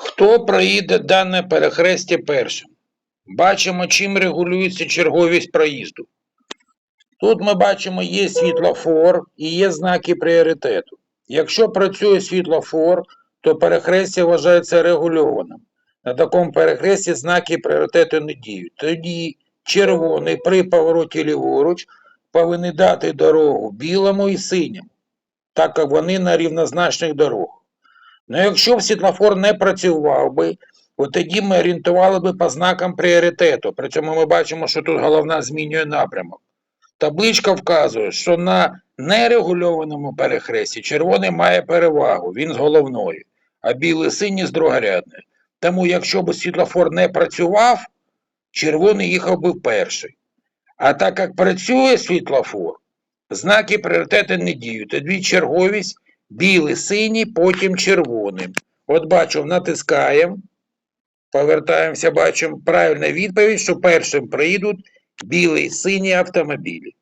Хто проїде дане перехрестя першим? Бачимо, чим регулюється черговість проїзду. Тут ми бачимо, є світлофор і є знаки пріоритету. Якщо працює світлофор, то перехрестя вважається регульованим. На такому перехресті знаки пріоритету не діють. Тоді червоний при повороті ліворуч повинні дати дорогу білому і синьому, так як вони на рівнозначних дорогах. Ну, якщо б світлофор не працював би, от тоді ми орієнтували би по знакам пріоритету. При цьому ми бачимо, що тут головна змінює напрямок. Табличка вказує, що на нерегульованому перехресті червоний має перевагу, він з головною, а білий синій з другорядною. Тому, якщо б світлофор не працював, червоний їхав би перший. А так як працює світлофор, знаки пріоритету не діють. Тоді черговість білий, синій, потім червоним. От бачу, натискаємо, повертаємося, бачимо правильна відповідь, що першим приїдуть білий, сині автомобілі.